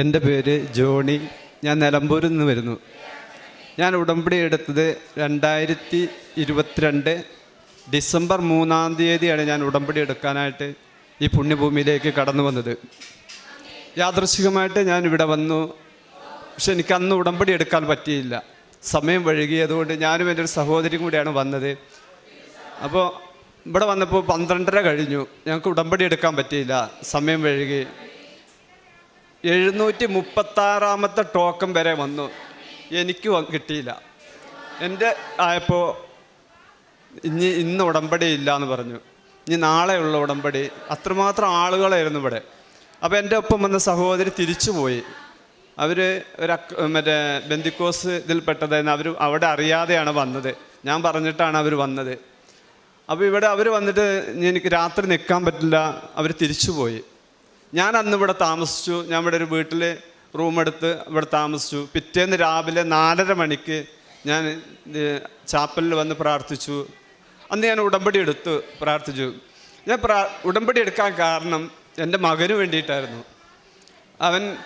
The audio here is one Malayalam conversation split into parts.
എന്റെ പേര് ജോണി. ഞാൻ നിലമ്പൂരിൽ നിന്ന് വരുന്നു. ഞാൻ ഉടമ്പടി എടുത്തത് രണ്ടായിരത്തി ഇരുപത്തിരണ്ട് ഡിസംബർ മൂന്നാം തീയതിയാണ് ഞാൻ ഉടമ്പടി എടുക്കാനായിട്ട് ഈ പുണ്യഭൂമിയിലേക്ക് കടന്നു വന്നത്. യാദൃശികമായിട്ട് ഞാൻ ഇവിടെ വന്നു. പക്ഷെ എനിക്ക് അന്ന് ഉടമ്പടി എടുക്കാൻ പറ്റിയില്ല. സമയം വഴുകിയതുകൊണ്ട് ഞാനും എന്റെ ഒരു സഹോദരിയും കൂടിയാണ് വന്നത്. അപ്പോൾ ഇവിടെ വന്നപ്പോൾ പന്ത്രണ്ടര കഴിഞ്ഞു. ഞങ്ങൾക്ക് ഉടമ്പടി എടുക്കാൻ പറ്റിയില്ല. സമയം വഴുകി എഴുന്നൂറ്റി മുപ്പത്താറാമത്തെ ടോക്കൺ വരെ വന്നു. എനിക്ക് കിട്ടിയില്ല. എന്റെ ആയപ്പോൾ ഇനി ഇന്ന് ഉടമ്പടി ഇല്ല എന്ന് പറഞ്ഞു. ഇനി നാളെയുള്ള ഉടമ്പടി. അത്രമാത്രം ആളുകളായിരുന്നു ഇവിടെ. അപ്പോൾ എന്റെ ഒപ്പം വന്ന സഹോദരി തിരിച്ചു പോയി അവർ ഒരു മറ്റേ ബന്ദിക്കോസ് ഇതിൽപ്പെട്ടതായിരുന്നു അവർ അവിടെ അറിയാതെയാണ് വന്നത്. ഞാൻ പറഞ്ഞിട്ടാണ് അവർ വന്നത്. അപ്പോൾ ഇവിടെ അവർ വന്നിട്ട് എനിക്ക് രാത്രി നിൽക്കാൻ പറ്റില്ല. അവർ തിരിച്ചു പോയി ഞാൻ അന്ന് ഇവിടെ താമസിച്ചു. ഞാൻ ഇവിടെ ഒരു വീട്ടിൽ റൂമെടുത്ത് ഇവിടെ താമസിച്ചു. പിറ്റേന്ന് രാവിലെ നാലര മണിക്ക് ഞാൻ ചാപ്പലിൽ വന്ന് പ്രാർത്ഥിച്ചു. അന്ന് ഞാൻ ഉടമ്പടി എടുത്ത് പ്രാർത്ഥിച്ചു. ഞാൻ പ്രാ ഉടമ്പടി എടുക്കാൻ കാരണം എന്റെ മകന് വേണ്ടിയിട്ടായിരുന്നു. അവൻ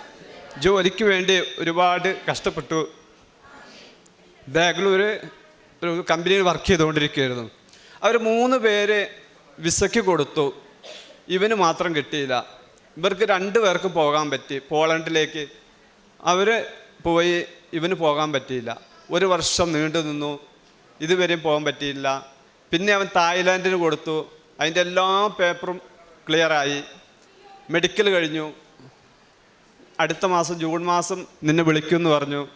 ജോലിക്ക് വേണ്ടി ഒരുപാട് കഷ്ടപ്പെട്ടു. ബാംഗ്ലൂർ ഒരു കമ്പനിയിൽ വർക്ക് ചെയ്തുകൊണ്ടിരിക്കുകയായിരുന്നു. അവർ മൂന്ന് പേര് വിസയ്ക്ക് കൊടുത്തു. ഇവന് മാത്രം കിട്ടിയില്ല. ഇവർക്ക് രണ്ട് പേർക്ക് പോകാൻ പറ്റി. പോളണ്ടിലേക്ക് അവർ പോയി ഇവന് പോകാൻ പറ്റിയില്ല. ഒരു വർഷം നീണ്ടു നിന്നു. ഇതുവരെയും പോകാൻ പറ്റിയില്ല. പിന്നെ അവൻ തായ്ലാൻഡിന് കൊടുത്തു. അതിന്റെ എല്ലാ പേപ്പറും ക്ലിയറായി മെഡിക്കൽ കഴിഞ്ഞു. അടുത്ത മാസം ജൂൺ മാസം നിന്നെ വിളിക്കുമെന്ന് പറഞ്ഞു.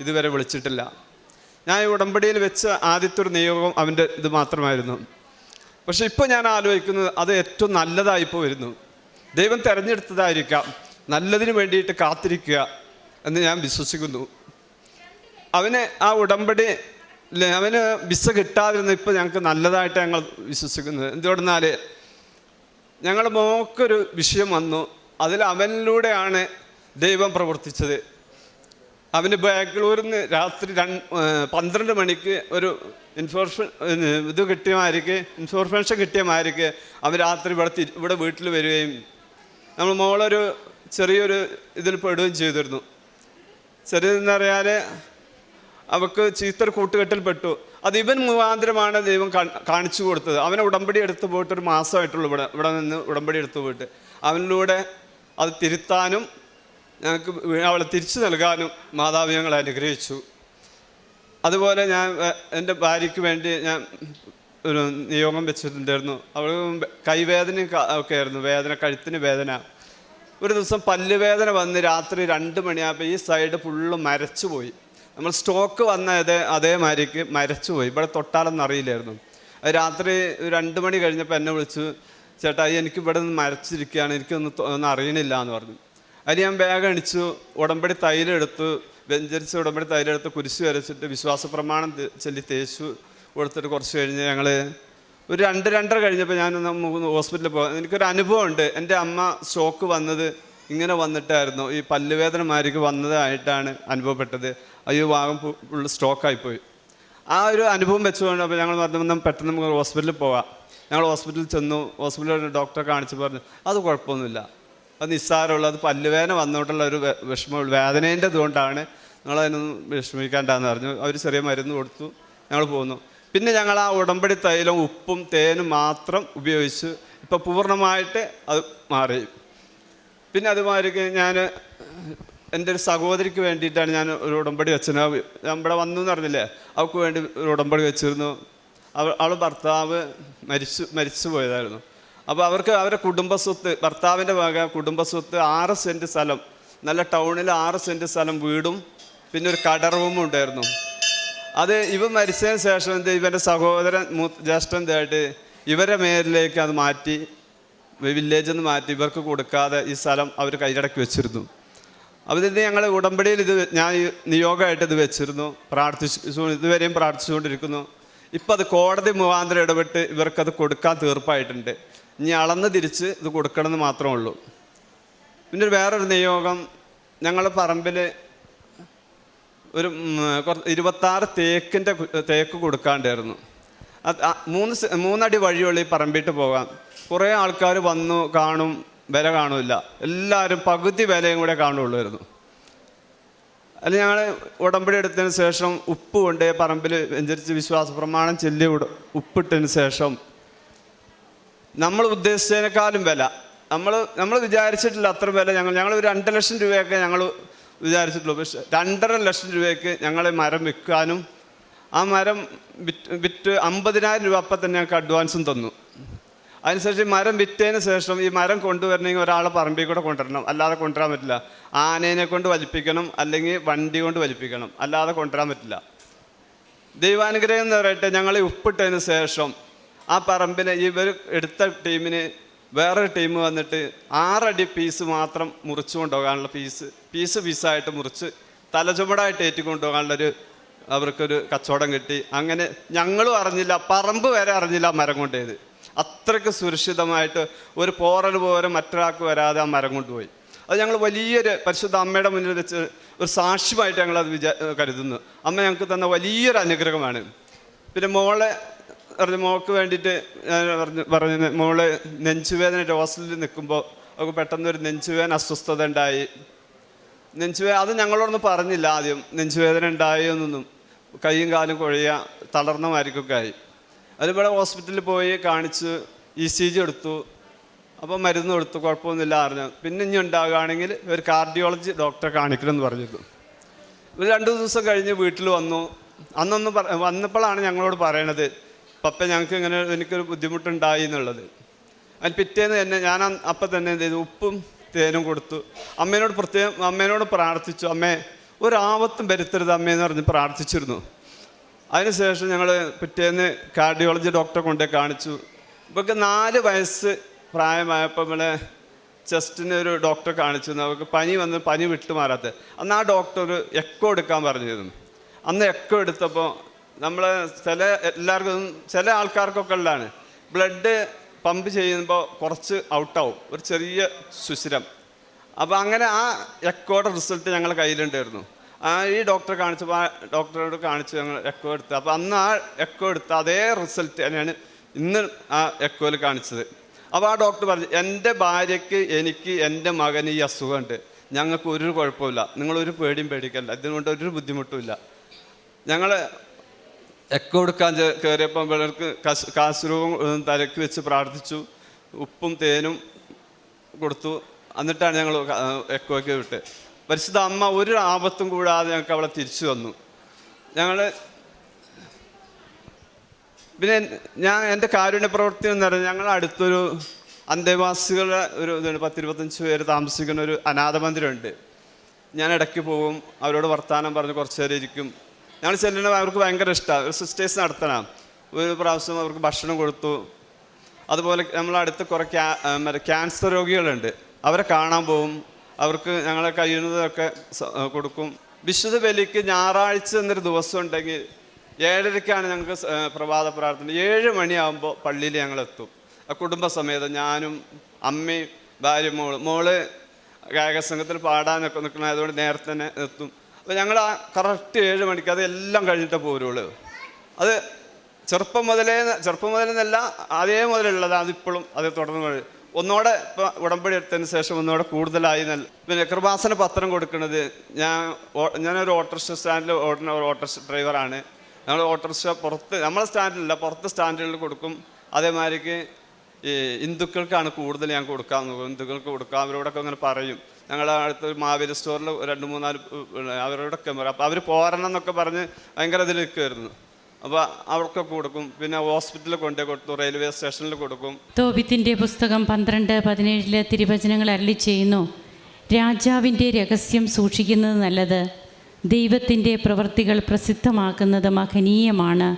ഇതുവരെ വിളിച്ചിട്ടില്ല. ഞാൻ ഈ ഉടമ്പടിയിൽ വെച്ച് ആദ്യത്തെ ഒരു നിയോഗം അവന്റെ ഇത് മാത്രമായിരുന്നു. പക്ഷെ ഇപ്പോൾ ഞാൻ ആലോചിക്കുന്നത് അത് ഏറ്റവും നല്ലതായിപ്പോൾ വരുന്നു ദൈവം തിരഞ്ഞെടുത്തതായിരിക്കാം. നല്ലതിന് വേണ്ടിയിട്ട് കാത്തിരിക്കുക എന്ന് ഞാൻ വിശ്വസിക്കുന്നു. അവന് ആ ഉടമ്പടി അവന് വിസ കിട്ടാതിരുന്ന ഇപ്പോൾ ഞങ്ങൾക്ക് നല്ലതായിട്ട് ഞങ്ങൾ വിശ്വസിക്കുന്നത്. എന്തുകൊണ്ടെന്നാൽ ഞങ്ങളുടെ മോക്കൊരു വിഷയം വന്നു. അതിൽ അവനിലൂടെയാണ് ദൈവം പ്രവർത്തിച്ചത്. അവന് ബാംഗ്ലൂരിൽ നിന്ന് രാത്രി രണ്ട് പന്ത്രണ്ട് മണിക്ക് ഒരു ഇൻഫോർമേഷൻ ഇത് കിട്ടിയ മാതിരിക്ക് ഇൻഫോർമേഷൻ കിട്ടിയ മാതിരിക്ക് അവൻ രാത്രി ഇവിടെ ഇവിടെ വീട്ടിൽ വരികയും നമ്മൾ മോളൊരു ചെറിയൊരു ഇതിൽ പെടുകയും ചെയ്തിരുന്നു. ചെറിയതെന്ന് പറയാൽ അവൾക്ക് ചീത്തർ കൂട്ടുകെട്ടിൽ പെട്ടു. അത് ഇവൻ മുഖാന്തരമാണ് ദൈവം കാണിച്ചു കൊടുത്തത്. അവനെ ഉടമ്പടി എടുത്തു പോയിട്ട് ഒരു മാസമായിട്ടുള്ളൂ ഇവിടെ ഇവിടെ നിന്ന് ഉടമ്പടി എടുത്തു പോയിട്ട്. അവനിലൂടെ അത് തിരുത്താനും ഞങ്ങൾക്ക് അവളെ തിരിച്ചു നൽകാനും മാതാവ് അനുഗ്രഹിച്ചു. അതുപോലെ ഞാൻ എന്റെ ഭാര്യയ്ക്ക് വേണ്ടി ഞാൻ ഒരു നിയോഗം വെച്ചിട്ടുണ്ടായിരുന്നു. അവൾ കൈവേദന ഒക്കെ ആയിരുന്നു വേദന കഴുത്തിന് വേദന. ഒരു ദിവസം പല്ലുവേദന വന്ന് രാത്രി രണ്ട് മണിയാകുമ്പോൾ ഈ സൈഡ് ഫുള്ള് മരച്ചു പോയി. നമ്മൾ സ്റ്റോക്ക് വന്ന അതേ അതേമാതിരിക്ക് മരച്ചു പോയി. ഇവിടെ തൊട്ടാലൊന്നും അറിയില്ലായിരുന്നു. രാത്രി രണ്ട് മണി കഴിഞ്ഞപ്പോൾ എന്നെ വിളിച്ചു ചേട്ടാ എനിക്ക് ഇവിടെ നിന്ന് മരച്ചിരിക്കുകയാണ്. എനിക്കൊന്നും ഒന്നും അറിയണില്ല എന്ന് പറഞ്ഞു. അതിന് ഞാൻ വേഗം അണിച്ചു ഉടമ്പടി തൈലെടുത്ത് വെഞ്ചരിച്ച് ഉടമ്പടി തൈലെടുത്ത് കുരിശ് വരച്ചിട്ട് വിശ്വാസ പ്രമാണം ചൊല്ലി തേച്ചു. കൊടുത്തിട്ട് കുറച്ച് കഴിഞ്ഞ് ഞങ്ങൾ ഒരു രണ്ട് രണ്ടര കഴിഞ്ഞപ്പോൾ ഞാൻ ഹോസ്പിറ്റലിൽ പോകാം എനിക്കൊരു അനുഭവമുണ്ട്. എന്റെ അമ്മ സ്റ്റോക്ക് വന്നത് ഇങ്ങനെ വന്നിട്ടായിരുന്നു. ഈ പല്ലുവേദന മാരിക്ക് വന്നതായിട്ടാണ് അനുഭവപ്പെട്ടത്. അയ്യോ ഭാഗം ഫുള്ള് സ്റ്റോക്കായിപ്പോയി ആ ഒരു അനുഭവം വെച്ചുകൊണ്ട് അപ്പോൾ ഞങ്ങൾ പറഞ്ഞു പെട്ടെന്ന് നമുക്ക് ഹോസ്പിറ്റലിൽ പോവാം. ഞങ്ങൾ ഹോസ്പിറ്റലിൽ ചെന്നു. ഹോസ്പിറ്റലിൽ ഡോക്ടറെ കാണിച്ച് പറഞ്ഞു അത് കുഴപ്പമൊന്നുമില്ല. അത് നിസ്സാരമുള്ള അത് പല്ലുവേദന വന്നോട്ടുള്ള ഒരു വെ- വിഷമം വേദനേന്റെ ഇതുകൊണ്ടാണ് നിങ്ങളതിനൊന്നും വിഷമിക്കാണ്ടെന്ന് പറഞ്ഞു. അവർ ചെറിയ മരുന്ന് കൊടുത്തു. ഞങ്ങൾ പോന്നു. പിന്നെ ഞങ്ങൾ ആ ഉടമ്പടി തൈലം ഉപ്പും തേനും മാത്രം ഉപയോഗിച്ച് ഇപ്പോൾ പൂർണമായിട്ട് അത് മാറി. പിന്നെ അതുമാതിരി ഞാൻ എന്റെ ഒരു സഹോദരിക്ക് വേണ്ടിയിട്ടാണ് ഞാൻ ഒരു ഉടമ്പടി വെച്ചത്. ഇവിടെ വന്നു എന്ന് പറഞ്ഞില്ലേ? അവൾക്ക് വേണ്ടി ഒരു ഉടമ്പടി വെച്ചിരുന്നു. അവൾ അവൾ ഭർത്താവ് മരിച്ചു മരിച്ചു പോയതായിരുന്നു. അപ്പോൾ അവർക്ക് അവരുടെ കുടുംബസ്വത്ത് ഭർത്താവിന്റെ വക കുടുംബസ്വത്ത് ആറ് സെന്റ് സ്ഥലം നല്ല ടൗണിൽ ആറ് സെന്റ് സ്ഥലം വീടും പിന്നെ ഒരു കടറവും ഉണ്ടായിരുന്നു അത് ഇവ മരിച്ചതിന് ശേഷം ഇവന്റെ സഹോദരൻ ജ്യേഷ്ഠൻ എന്തായിട്ട് ഇവരെ മേലിലേക്ക് അത് മാറ്റി വില്ലേജിൽ നിന്ന് മാറ്റി ഇവർക്ക് കൊടുക്കാതെ ഈ സ്ഥലം അവർ കൈയടക്കി വെച്ചിരുന്നു. ഇതിന്റെ ഞങ്ങൾ ഉടമ്പടിയിൽ ഇത് ഞാൻ നിയോഗമായിട്ട് ഇത് വെച്ചിരുന്നു. പ്രാർത്ഥിച്ചു ഇതുവരെയും പ്രാർത്ഥിച്ചുകൊണ്ടിരിക്കുന്നു. ഇപ്പം അത് കോടതി മുഖാന്തരം ഇടപെട്ട് ഇവർക്കത് കൊടുക്കാൻ തീർപ്പായിട്ടുണ്ട്. ഇനി അളന്ന് തിരിച്ച് ഇത് കൊടുക്കണമെന്ന് മാത്രമേ ഉള്ളൂ. പിന്നെ വേറൊരു നിയോഗം. ഞങ്ങളുടെ പറമ്പിൽ ഒരു ഇരുപത്താറ് തേക്കിന്റെ തേക്ക് കൊടുക്കാണ്ടായിരുന്നു. മൂന്ന് മൂന്നടി വഴിയുള്ള പറമ്പിട്ട് പോകാം. കുറേ ആൾക്കാർ വന്നു കാണും വില കാണില്ല എല്ലാവരും പകുതി വിലയും കൂടെ കാണുള്ളായിരുന്നു അല്ല ഞങ്ങൾ ഉടമ്പടി എടുത്തതിന് ശേഷം ഉപ്പ് കൊണ്ട് പറമ്പിൽ വെഞ്ചരിച്ച് വിശ്വാസ പ്രമാണം ചെല്ലി ഉപ്പിട്ടതിന് ശേഷം നമ്മൾ ഉദ്ദേശിച്ചതിനേക്കാളും വില. നമ്മൾ നമ്മൾ വിചാരിച്ചിട്ടില്ല അത്ര വില ഞങ്ങൾ ഞങ്ങൾ ഒരു രണ്ട് ലക്ഷം രൂപയൊക്കെ ഞങ്ങൾ വിചാരിച്ചിട്ടുള്ളൂ. പക്ഷെ രണ്ടര ലക്ഷം രൂപയ്ക്ക് ഞങ്ങളെ മരം വിൽക്കാനും ആ മരം വിറ്റ് വിറ്റ് അമ്പതിനായിരം രൂപ അപ്പം തന്നെ ഞങ്ങൾക്ക് അഡ്വാൻസും തന്നു. അതിനുശേഷം മരം വിറ്റതിന് ശേഷം ഈ മരം കൊണ്ടുവരണമെങ്കിൽ ഒരാളെ പറമ്പിൽ കൂടെ കൊണ്ടുവരണം. അല്ലാതെ കൊണ്ടുവരാൻ പറ്റില്ല. ആനേനെ കൊണ്ട് വലിപ്പിക്കണം അല്ലെങ്കിൽ വണ്ടി കൊണ്ട് വലിപ്പിക്കണം. അല്ലാതെ കൊണ്ടുവരാൻ പറ്റില്ല. ദൈവാനുഗ്രഹം എന്ന് പറയട്ടെ ഞങ്ങൾ ഉപ്പിട്ടതിന് ശേഷം ആ പറമ്പിനെ ഇവർ എടുത്ത ടീമിന് വേറൊരു ടീം വന്നിട്ട് ആറടി പീസ് മാത്രം മുറിച്ചു കൊണ്ടുപോകാനുള്ള പീസ് പീസ് പീസായിട്ട് മുറിച്ച് തലചുമടായിട്ട് ഏറ്റിക്കൊണ്ടുപോകാനുള്ളൊരു അവർക്കൊരു കച്ചവടം കിട്ടി. അങ്ങനെ ഞങ്ങളും അറിഞ്ഞില്ല പറമ്പ് വരെ അറിഞ്ഞില്ല മരം കൊണ്ടേത്. അത്രയ്ക്ക് സുരക്ഷിതമായിട്ട് ഒരു പോറൽ പോലും മറ്റൊരാൾക്ക് വരാതെ ആ മരം കൊണ്ടുപോയി. അത് ഞങ്ങൾ വലിയൊരു പരിശുദ്ധ അമ്മയുടെ മുന്നിൽ വെച്ച് ഒരു സാക്ഷ്യമായിട്ട് ഞങ്ങളത് വിചാ കരുതുന്നു. അമ്മ ഞങ്ങൾക്ക് തന്ന വലിയൊരു അനുഗ്രഹമാണ്. പിന്നെ മോളെ പറഞ്ഞു മോൾക്ക് വേണ്ടിയിട്ട് ഞാൻ പറഞ്ഞു പറഞ്ഞു മോൾ നെഞ്ചുവേദന ഹോസ്റ്റലിൽ നിൽക്കുമ്പോൾ അവൾക്ക് പെട്ടെന്നൊരു നെഞ്ചുവേദന അസ്വസ്ഥത ഉണ്ടായി. നെഞ്ചുവേ അത് ഞങ്ങളോടൊന്നും പറഞ്ഞില്ല ആദ്യം. നെഞ്ചുവേദന ഉണ്ടായെന്നൊന്നും കൈയും കാലും കുഴയ തളർന്ന മാരിക്കൊക്കെ ആയി അതിവിടെ ഹോസ്പിറ്റലിൽ പോയി കാണിച്ച് ഇ സി ജി എടുത്തു. അപ്പോൾ മരുന്ന് കൊടുത്തു കുഴപ്പമൊന്നുമില്ല അറിഞ്ഞു. പിന്നെ ഇനി ഉണ്ടാകുകയാണെങ്കിൽ ഒരു കാർഡിയോളജി ഡോക്ടറെ കാണിക്കണമെന്ന് പറഞ്ഞിരുന്നു. ഒരു രണ്ട് ദിവസം കഴിഞ്ഞ് വീട്ടിൽ വന്നു. അന്നൊന്ന് വന്നപ്പോഴാണ് ഞങ്ങളോട് പറയണത് പപ്പ ഞങ്ങൾക്ക് ഇങ്ങനെ എനിക്കൊരു ബുദ്ധിമുട്ടുണ്ടായി എന്നുള്ളത്. അതിന് പിറ്റേന്ന് തന്നെ ഞാൻ അപ്പം തന്നെ എന്ത് ചെയ്തു? ഉപ്പും തേനും കൊടുത്തു. അമ്മേനോട് പ്രത്യേകം അമ്മേനോട് പ്രാർത്ഥിച്ചു. അമ്മേ ഒരാപത്തും വരുത്തരുത് അമ്മയെന്ന് പറഞ്ഞ് പ്രാർത്ഥിച്ചിരുന്നു. അതിനുശേഷം ഞങ്ങൾ പിറ്റേന്ന് കാർഡിയോളജി ഡോക്ടറെ കൊണ്ടേ കാണിച്ചു. ഇവർക്ക് നാല് വയസ്സ് പ്രായമായപ്പോൾ ഇവിടെ ചെസ്റ്റിന് ഒരു ഡോക്ടറെ കാണിച്ചു അവർക്ക് പനി വന്ന് പനി വിട്ടുമാറാത്ത അന്ന് ആ ഡോക്ടർ എക്കോ എടുക്കാൻ പറഞ്ഞിരുന്നു. അന്ന് എക്കോ എടുത്തപ്പോൾ നമ്മൾ ചില എല്ലാവർക്കും ചില ആൾക്കാർക്കൊക്കെ ഉള്ളതാണ്. ബ്ലഡ് പമ്പ് ചെയ്യുമ്പോൾ കുറച്ച് ഔട്ടാവും. ഒരു ചെറിയ സുഷിരം അപ്പോൾ അങ്ങനെ ആ എക്കോയുടെ റിസൾട്ട് ഞങ്ങളുടെ കയ്യിലുണ്ടായിരുന്നു. ആ ഈ ഡോക്ടറെ കാണിച്ചപ്പോൾ ആ ഡോക്ടറോട് കാണിച്ച് ഞങ്ങൾ എക്കോ എടുത്ത്. അപ്പോൾ അന്ന് ആ എക്കോ എടുത്ത അതേ റിസൾട്ട് തന്നെയാണ് ഇന്ന് ആ എക്കോയിൽ കാണിച്ചത്. അപ്പോൾ ആ ഡോക്ടർ പറഞ്ഞു എന്റെ ഭാര്യയ്ക്ക് എനിക്ക് എന്റെ മകന് ഈ അസുഖമുണ്ട്. ഞങ്ങൾക്ക് ഒരു കുഴപ്പമില്ല നിങ്ങളൊരു പേടിയും പേടിക്കല്ല ഇതിനുകൊണ്ട് ഒരു ബുദ്ധിമുട്ടുമില്ല. ഞങ്ങൾ എക്കോ എടുക്കാൻ കയറിയപ്പോൾ പിള്ളേർക്ക് കാശ് കാശുരൂപം തലക്ക് വെച്ച് പ്രാർത്ഥിച്ചു. ഉപ്പും തേനും കൊടുത്തു. എന്നിട്ടാണ് ഞങ്ങൾ എക്കോയ്ക്ക് വിട്ട്. പരിശുദ്ധ അമ്മ ഒരു ആപത്തും കൂടാതെ ഞങ്ങൾക്ക് അവളെ തിരിച്ചു വന്നു ഞങ്ങൾ പിന്നെ ഞാൻ എന്റെ കാരുണ്യ പ്രവൃത്തി എന്ന് പറഞ്ഞാൽ ഞങ്ങൾ അടുത്തൊരു അന്തേവാസികളുടെ ഒരു ഇതുണ്ട്. പത്തിരുപത്തഞ്ച് പേര് താമസിക്കുന്ന ഒരു അനാഥ മന്ദിരമുണ്ട് ഞാൻ ഇടയ്ക്ക് പോകും. അവരോട് വർത്തമാനം പറഞ്ഞ് കുറച്ച് നേരം ഇരിക്കും. ഞങ്ങൾ ചെല്ലുന്നത് അവർക്ക് ഭയങ്കര ഇഷ്ടമാണ് ഒരു സിസ്റ്റേഴ്സ് നടത്തണം. ഒരു പ്രാവശ്യം അവർക്ക് ഭക്ഷണം കൊടുത്തു. അതുപോലെ നമ്മളടുത്ത് കുറേ ക്യാ മറ്റേ ക്യാൻസർ രോഗികളുണ്ട്. അവരെ കാണാൻ പോവും. അവർക്ക് ഞങ്ങളെ കഴിയുന്നതൊക്കെ കൊടുക്കും. വിശുദ്ധ ബലിക്ക് ഞായറാഴ്ച എന്നൊരു ദിവസം ഉണ്ടെങ്കിൽ ഏഴരയ്ക്കാണ് ഞങ്ങൾക്ക് പ്രഭാത പ്രാർത്ഥന. ഏഴ് മണിയാകുമ്പോൾ പള്ളിയിൽ ആ കുടുംബസമേതം ഞാനും അമ്മയും ഭാര്യ മോൾ. മോൾ ഗായകസംഘത്തിൽ പാടാനൊക്കെ നിൽക്കണമായതുകൊണ്ട് നേരത്തെ തന്നെ എത്തും. അപ്പോൾ ഞങ്ങൾ ആ കറക്റ്റ് ഏഴ് മണിക്ക് അതെല്ലാം കഴിഞ്ഞിട്ടേ പോരുള്ളൂ. അത് ചെറുപ്പം മുതലേ ചെറുപ്പം മുതലെന്നല്ല അതേ മുതലുള്ളത് അതിപ്പോഴും അത് തുടർന്ന് ഒന്നോടെ ഒന്നുകൂടെ ഇപ്പം ഉടമ്പടി എടുത്തതിന് ശേഷം ഒന്നോടെ കൂടുതലായി നല്ല പിന്നെ കൃപാസന പത്രം കൊടുക്കുന്നത് ഞാൻ ഞാനൊരു ഓട്ടോറിക്ഷ സ്റ്റാൻഡിൽ ഓടുന്ന ഒരു ഓട്ടോറിക്ഷ ഡ്രൈവറാണ്. ഞങ്ങൾ ഓട്ടോറിക്ഷ പുറത്ത് നമ്മളെ സ്റ്റാൻഡിലല്ല പുറത്ത് സ്റ്റാൻഡുകളിൽ കൊടുക്കും. അതേമാതിരിക്ക് ഈ ഹിന്ദുക്കൾക്കാണ് കൂടുതൽ ഞാൻ കൊടുക്കാൻ ഹിന്ദുക്കൾക്ക് കൊടുക്കുക അവരോടൊക്കെ അങ്ങനെ പറയും. ഞങ്ങളുടെ അടുത്ത് മാവേലി സ്റ്റോറിൽ രണ്ട് മൂന്നാൽ അവരോടൊക്കെ പറയും. അപ്പോൾ അവർ പോരണം എന്നൊക്കെ പറഞ്ഞ് ഭയങ്കര ഇതിൽ നിൽക്കുമായിരുന്നു അപ്പോൾ അവർക്കൊക്കെ കൊടുക്കും. പിന്നെ ഹോസ്പിറ്റലിൽ കൊണ്ടുപോയി കൊടുത്തു. റെയിൽവേ സ്റ്റേഷനിൽ കൊടുക്കും. തോപിത്തിന്റെ പുസ്തകം പന്ത്രണ്ട് പതിനേഴിലെ തിരുവചനങ്ങൾ അരളി ചെയ്യുന്നു. രാജാവിന്റെ രഹസ്യം സൂക്ഷിക്കുന്നത് നല്ലത്. ദൈവത്തിന്റെ പ്രവൃത്തികൾ പ്രസിദ്ധമാക്കുന്നത് മഹനീയമാണ്.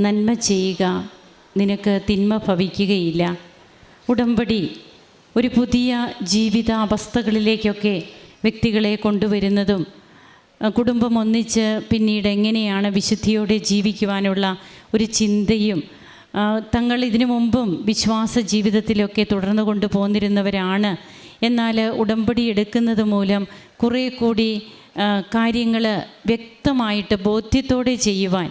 നന്മ ചെയ്യുക. നിനക്ക് തിന്മ ഭവിക്കുകയില്ല. ഉടമ്പടി ഒരു പുതിയ ജീവിതാവസ്ഥകളിലേക്കൊക്കെ വ്യക്തികളെ കൊണ്ടുവരുന്നതും കുടുംബം ഒന്നിച്ച് പിന്നീട് എങ്ങനെയാണ് വിശുദ്ധിയോടെ ജീവിക്കുവാനുള്ള ഒരു ചിന്തയും തങ്ങൾ ഇതിനു മുമ്പും വിശ്വാസ ജീവിതത്തിലൊക്കെ തുടർന്നു കൊണ്ടു പോന്നിരുന്നവരാണ്. എന്നാൽ ഉടമ്പടി എടുക്കുന്നത് മൂലം കുറേ കൂടി കാര്യങ്ങൾ വ്യക്തമായിട്ട് ബോധ്യത്തോടെ ചെയ്യുവാൻ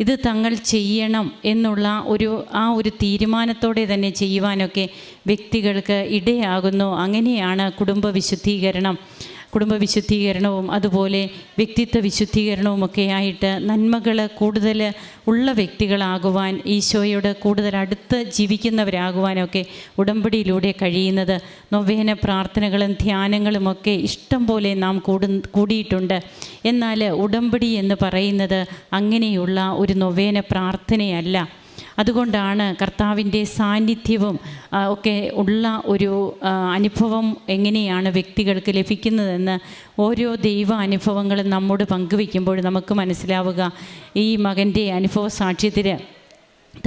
ഇത് തങ്ങൾ ചെയ്യണം എന്നുള്ള ഒരു ആ ഒരു തീരുമാനത്തോടെ തന്നെ ചെയ്യുവാനൊക്കെ വ്യക്തികൾക്ക് ഇടയാകുന്നു. അങ്ങനെയാണ് കുടുംബ വിശുദ്ധീകരണം. കുടുംബ വിശുദ്ധീകരണവും അതുപോലെ വ്യക്തിത്വ വിശുദ്ധീകരണവും ഒക്കെ ആയിട്ട് നന്മകൾ കൂടുതൽ ഉള്ള വ്യക്തികളാകുവാൻ ഈശോയോട് കൂടുതൽ അടുത്ത് ജീവിക്കുന്നവരാകുവാനൊക്കെ ഉടമ്പടിയിലൂടെ കഴിയുന്നത് നൊവേന പ്രാർത്ഥനകളും ധ്യാനങ്ങളുമൊക്കെ ഇഷ്ടം പോലെ നാം കൂടു കൂടിയിട്ടുണ്ട്. എന്നാൽ ഉടമ്പടി എന്ന് പറയുന്നത് അങ്ങനെയുള്ള ഒരു നൊവേന പ്രാർത്ഥനയല്ല. അതുകൊണ്ടാണ് കർത്താവിന്റെ സാന്നിധ്യവും ഒക്കെ ഉള്ള ഒരു അനുഭവം എങ്ങനെയാണ് വ്യക്തികൾക്ക് ലഭിക്കുന്നതെന്ന് ഓരോ ദൈവ അനുഭവങ്ങളും നമ്മോട് പങ്കുവയ്ക്കുമ്പോൾ നമുക്ക് മനസ്സിലാവുക. ഈ മകന്റെ അനുഭവ സാക്ഷ്യത്തിൽ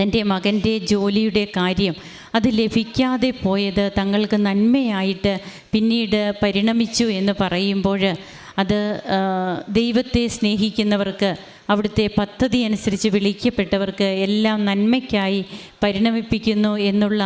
തന്റെ മകന്റെ ജോലിയുടെ കാര്യം അത് ലഭിക്കാതെ പോയത് തങ്ങൾക്ക് നന്മയായിട്ട് പിന്നീട് പരിണമിച്ചു എന്ന് പറയുമ്പോൾ അത് ദൈവത്തെ സ്നേഹിക്കുന്നവർക്ക് അവിടുത്തെ പദ്ധതി അനുസരിച്ച് വിളിക്കപ്പെട്ടവർക്ക് എല്ലാം നന്മയ്ക്കായി പരിണമിപ്പിക്കുന്നു എന്നുള്ള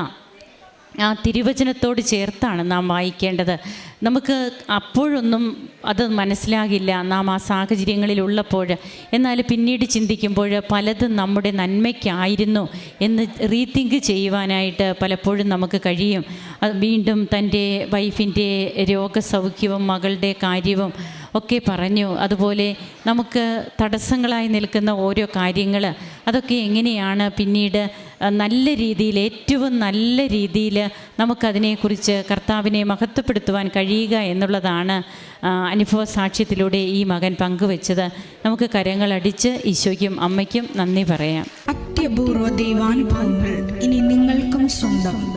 ആ തിരുവചനത്തോട് ചേർത്താണ് നാം വായിക്കേണ്ടത്. നമുക്ക് അപ്പോഴൊന്നും അത് മനസ്സിലാകില്ല. നാം ആ സാഹചര്യങ്ങളിലുള്ളപ്പോൾ. എന്നാൽ പിന്നീട് ചിന്തിക്കുമ്പോൾ പലതും നമ്മുടെ നന്മയ്ക്കായിരുന്നു എന്ന് റീതിങ്ക് ചെയ്യുവാനായിട്ട് പലപ്പോഴും നമുക്ക് കഴിയും. വീണ്ടും തന്റെ വൈഫിന്റെ രോഗസൗഖ്യവും മകളുടെ കാര്യവും ഒക്കെ പറഞ്ഞു. അതുപോലെ നമുക്ക് തടസ്സങ്ങളായി നിൽക്കുന്ന ഓരോ കാര്യങ്ങൾ അതൊക്കെ എങ്ങനെയാണ് പിന്നീട് നല്ല രീതിയിൽ ഏറ്റവും നല്ല രീതിയിൽ നമുക്കതിനെക്കുറിച്ച് കർത്താവിനെ മഹത്വപ്പെടുത്തുവാൻ കഴിയുക എന്നുള്ളതാണ് അനുഭവ സാക്ഷ്യത്തിലൂടെ ഈ മകൻ പങ്കുവെച്ചത്. നമുക്ക് കരങ്ങളടിച്ച് ഈശോയ്ക്കും അമ്മയ്ക്കും നന്ദി പറയാം. അത്യപൂർവ ദൈവാനുഭവങ്ങൾ ഇനി നിങ്ങൾക്കും സ്വന്തം.